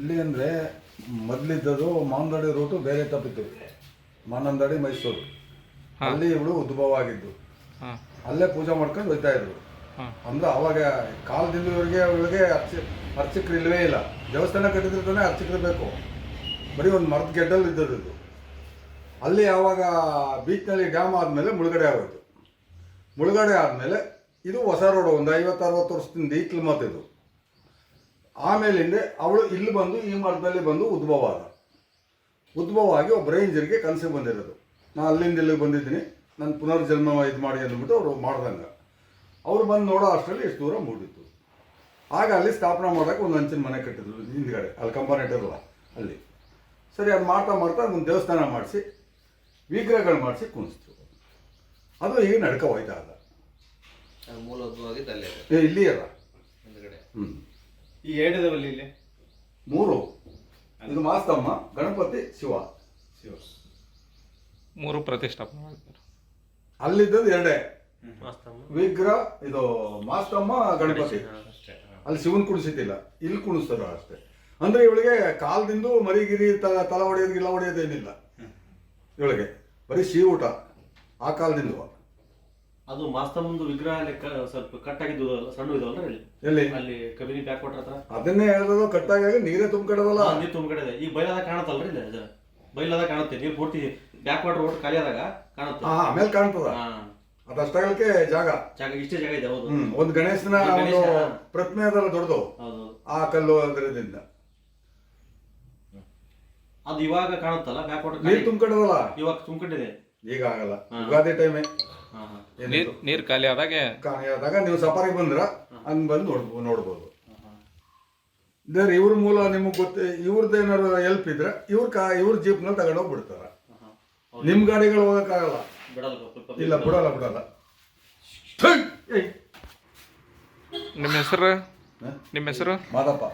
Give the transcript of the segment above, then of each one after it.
ಇಲ್ಲಿ ಅಂದರೆ ಮೊದಲಿದ್ದದು ಮಾನಂದಡಿ ರೂಟು ಬೇರೆ ತಪ್ಪಿತ್ತು. ಮಾನಂದಡಿ ಮೈಸೂರು. ಅಲ್ಲಿ ಇವಳು ಉದ್ಭವ ಆಗಿದ್ದು ಅಲ್ಲೇ ಪೂಜೆ ಮಾಡ್ಕೊಂಡು ಹೋಗ್ತಾ ಇದ್ರು. ಅಂದ್ರೆ ಅವಾಗ ಕಾಲದಿಂದವರೆಗೆ ಅವಳಿಗೆ ಅರ್ಚ ಅರ್ಚಕರು ಇಲ್ಲವೇ ಇಲ್ಲ. ದೇವಸ್ಥಾನ ಕಟ್ಟಿದ್ರೆ ತಾನೇ ಅರ್ಚಕರು ಬೇಕು. ಬರೀ ಒಂದು ಮರದ ಗೆಡ್ಡಲ್ಲಿ ಇದ್ದದ್ದು ಇದು. ಅಲ್ಲಿ ಆವಾಗ ಬೀಚ್ನಲ್ಲಿ ಡ್ಯಾಮ್ ಆದಮೇಲೆ ಮುಳುಗಡೆ ಆಗೋಯ್ತು. ಮುಳುಗಡೆ ಆದಮೇಲೆ ಇದು ಹೊಸ ರೋಡು ಒಂದು ಐವತ್ತು ಅರವತ್ತು ವರ್ಷದಿಂದ ಈಕ್ಲು ಮಾತಿದು ಆಮೇಲಿಂದ ಅವಳು ಇಲ್ಲಿ ಬಂದು ಈ ಮಾರ್ಗದಲ್ಲಿ ಬಂದು ಉದ್ಭವ ಆದ ಉದ್ಭವ ಆಗಿ ಒಬ್ಬ ರೇಂಜರ್ಗೆ ಕನಸು ಬಂದಿರೋದು. ನಾನು ಅಲ್ಲಿಂದ ಇಲ್ಲಿಗೆ ಬಂದಿದ್ದೀನಿ ನಾನು ಪುನರ್ಜನ್ಮ ಇದು ಮಾಡಿ ಅಂದ್ಬಿಟ್ಟು ಅವರು ಮಾಡ್ದಂಗೆ. ಅವ್ರು ಬಂದು ನೋಡೋ ಅಷ್ಟರಲ್ಲಿ ಇಷ್ಟು ದೂರ ಮೂಡಿತ್ತು. ಆಗ ಅಲ್ಲಿ ಸ್ಥಾಪನೆ ಮಾಡೋಕೆ ಒಂದು ಹಂಚಿನ ಮನೆ ಕಟ್ಟಿದ್ರು ಹಿಂದ್ಗಡೆ ಅಲ್ಲಿ ಕಂಪಾನೆಟ್ ಇರಲ್ಲ ಅಲ್ಲಿ. ಸರಿ ಅದು ಮಾಡ್ತಾ ಮಾಡ್ತಾ ಒಂದು ದೇವಸ್ಥಾನ ಮಾಡಿಸಿ ವಿಗ್ರಹಗಳು ಮಾಡಿಸಿ ಕುಣಿಸ್ತು ಅದು ಈಗ ನಡ್ಕೋ ಹೋಯ್ತಾ ಅದ. ಮೂಲಭೂತವಾಗಿ ಮೂಲಭೂತವಾಗಿದ್ದು ಇದೆ. ಏ, ಇಲ್ಲಿ ಅಲ್ಲ ಹಿಂದ್ಗಡೆ. ಹ್ಞೂ ಈ ಏಟದವಲ್ಲಿ ಇಲ್ಲಿ? ಮೂರು. ಇದು ಮಾಸ್ತಮ್ಮ ಗಣಪತಿ ಶಿವ. ಶಿವ. ಮೂರು ಪ್ರತಿಷ್ಠಾಪನೆ ಮಾಡ್ತಾರೆ. ಅಲ್ಲಿದ್ದದ್ದು ಎರಡೇ. ವಿಗ್ರಹ ಇದು ಮಾಸ್ತಮ್ಮ ಗಣಪತಿ. ಅಲ್ಲಿ ಶಿವನ್ ಕುಣಿಸಿದ್ದಿಲ್ಲ ಇಲ್ಲಿ ಕುಣಿಸ್ತಾರ ಅಷ್ಟೇ. ಅಂದ್ರೆ ಇವಳಿಗೆ ಕಾಲದಿಂದ ಮರಿಗಿರಿ ತ ತಲ ಹೊಡೆಯೋದು ಗಿಲ ಹೊಡೆಯೋದೇನಿಲ್ಲ. ಇವಳಿಗೆ. ಬರೀ ಸಿ ಊಟ ಆ ಕಾಲದಿಂದ ಅದು ಮಾಸ್ತಮ್ಮಂದು ವಿಗ್ರಹ ಲೆಕ್ಕ ಸ್ವಲ್ಪ ಕಟ್ಟಾಗಿದ್ದು ಸಣ್ಣ ಇದಾವಲ್ಲ ಇಲ್ಲಿ ಎಲ್ಲಿ? ಅಲ್ಲಿ ಕಬಿನಿ ಬ್ಯಾಕ್ ವಾಟರ್ ಹತ್ರ. ಅದನ್ನೇ ಹೇಳೋದು ಕಟ್ಟಾಗ ನೀರೇ ತುಂಬ್ಕೊಡೋದಲ್ಲ. ನೀರು ನೀರ್ ಇದೆ ಈ ಬೈಲಾದಾಗ ಕಾಣತ್ತಲ್ರಿ ಇಲ್ಲ ಇದು ಬೈಲಾದಾಗ ಕಾಣುತ್ತೆ. ನೀರು ಪೂರ್ತಿ ಬ್ಯಾಕ್ ವಾಟರ್ ಓಟ್ ಖಾಲಿ ಆದಾಗ ಕಾಣುತ್ತೆ. ಹಾ ಆಮೇಲೆ ಕಾಣ್ತದ. ಹಾ. ಅದಷ್ಟಾಗಲಿಕ್ಕೆ ಜಾಗ. ಜಾಗ ಇಷ್ಟೇ ಜಾಗ ಇದೆ ಹೌದು. ಹ್ಮ್ ಒಂದು ಗಣೇಶನ ಒಂದು ಒಂದು ಗಣೇಶ. ಪ್ರತಿಮೆ ಅದಲ್ಲ ದೊಡ್ಡದು. ಹೌದು. ಆ ಕಲ್ಲು ಅದರದಿಂದ. ಅದು ಇವಾಗ ಕಾಣುತ್ತಲ್ಲ? ಬ್ಯಾಕ್ ವಾಟರ್ ನೀರು ತುಂಬ್ಕೊಡೋದಲ್ಲ. ಇವಾಗ ತುಂಬಿಕೊಂಡಿದೆ. ಈಗ ಆಗಲ್ಲ. ಯುಗಾದಿ ಟೈಮೇ ನೀರ್ ನೀರ್ ನೀರು ಆದಾಗ? ಖಾಲಿ ಆದಾಗ ನೀವು ಸಫಾರಿಗೆ ಬಂದ್ರ? ಹಂಗ್ ಬಂದು ನೋಡ್ಬೋದು. ನೋಡ್ಬೋದು ಇದ್ರ ಇವ್ರ ಮೂಲ ನಿಮಗೆ ಗೊತ್ತ ಇವ್ರದ್ದು ಏನಾರು ಹೆಲ್ಪ್ ಇದ್ರೆ ಇವ್ರ ಕಾ ಇವ್ರ ಜೀಪ್ನ ತಗೊಂಡೋಗಿ ಬಿಡ್ತಾರ. ಹಾ ನಿಮ್ ಗಾಡಿಗಳು ಹೋಗಕ್ಕಾಗಲ್ಲ ಬಿಡಲ್ಲ ಇಲ್ಲ ಬಿಡಲ್ಲ. ಬಿಡಲ್ಲ ಏಯ್. ನಿಮ್ಮ ಹೆಸರು? ನಿಮ್ಮ ಹೆಸರು? ಮಾದಪ್ಪ.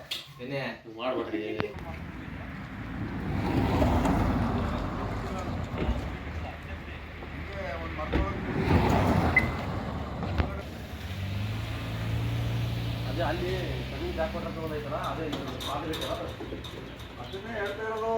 ಅದೇ ಅಲ್ಲಿ ಒಂದು ಐತಲ್ಲ ಅದೇ ಅದನ್ನೇ ಹೇಳ್ತಾ ಇರೋದು.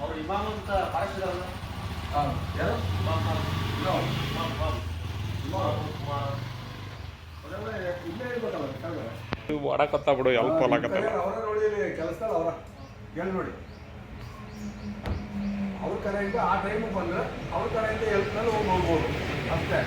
ಅವ್ರು ಇಮಾಮ್ ಅಂತ ಫಾರೆಸ್ಟ್ ಇದಾವಲ್ಲ ಆ, ಯಾರು? ಇಮಾಮ್ ಸಾಬ್. ಇಮಾಮ್. ಇಮಾಮ್ ಸಾಬ್. ಇಮಾಮ್. ಇರ್ಬೇಕಲ್ಲ ಕೆಳಗಡೆ. ಬಿಡು ಎಲ್ಪ ಕಡೆ ನೋಡಿ ಕೆಲಸದಲ್ಲಿ ಅವರ. ಕೇಳಿ ನೋಡಿ. ಅವ್ರ ಕಡೆಯಿಂದ ಆ ಟೈಮಿಗೆ ಬಂದ್ರೆ ಅವ್ರ ಕಡೆಯಿಂದ ಎಲ್ಪ್ ಮೇಲೆ ಹೋಗಿ ನೋಡ್ಬೋದು ಅಷ್ಟೇ.